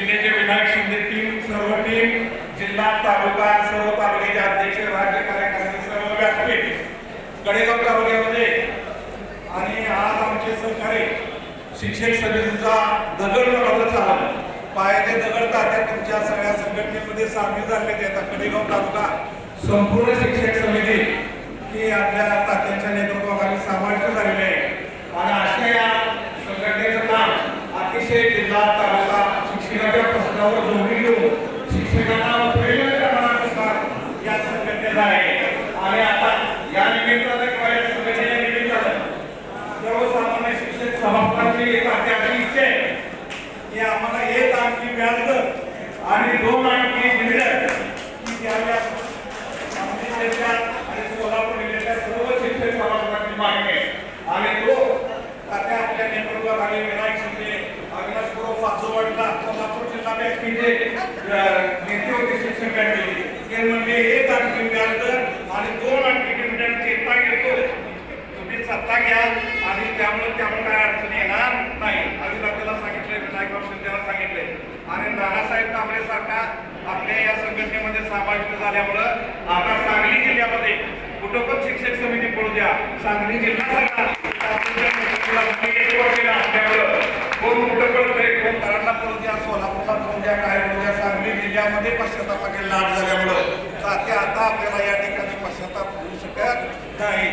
Vinayak Shinde team सर्व team जिल्हा तालुका सर्व तालुक्याचे अध्यक्ष राज्य कार्यकारी सर्व व्यासपीठ कडेगाव तालुक्यामध्ये. आणि आज आमचे सहकारी शिक्षक समितीचा दगड मला चालला पायाचे दगड तात्या तुमच्या सगळ्या संघटनेमध्ये सामील झाले ते आता कडेगाव तालुका संपूर्ण शिक्षक समिती ही आपल्या तात्यांच्या नेतृत्वाखाली समाविष्ट झालेली आहे. आणि अशा या संघटनेचं काम अतिशय जिल्हा तालुका शिक्षणाच्या घेऊन शिक्षकांना प्रेरणा करणारं काम या संघटनेचं आहे. आणि आता या निमित्तानं किंवा या संघटनेच्या निमित्तानं सर्वसामान्य शिक्षक सभापती एक अशी इच्छा आहे. की आम्हाला एक आणखी व्याज आणि दोन आणखी डिव्हिडंड की द्याव्या आमची आणि सोलापूर जिल्ह्यातल्या सर्व शिक्षक सभासदांची मागणी आहे आणि तो आता आपल्या नेतृत्वाखाली विनायक शिंदे अविनाश गुरु पाचोवडला की जे नेते होते शिक्षक ते म्हणजे एक आणखी व्याज आणि दोन आणखी डिव्हिडंड घेता घेतो. तुम्ही सत्ता घ्या आणि त्यामुळे त्यामुळे काय अडचण येणार नाही. अजून आपल्याला सांगितले विनायक बाबू शिंदेला सांगितले आणि नानासाहेब कांबळे सारखा आपल्या या संघटनेमध्ये समाविष्ट झाल्यामुळं आता सांगली जिल्ह्यामध्ये कुठं पण शिक्षक समिती पडू द्या. सांगली जिल्हा सगळा तात्पुरत्या नेतृत्वाला एक वर्षाला असल्यामुळं कोण कुठं पडतंय कोण कराडला पडू द्या सोलापूरला पडू द्या काय पडू द्या सांगली जिल्ह्यामध्ये पश्चातापाचे लाट झाल्यामुळं आता आपल्याला या ठिकाणी पश्चाताप होऊ शकत नाही.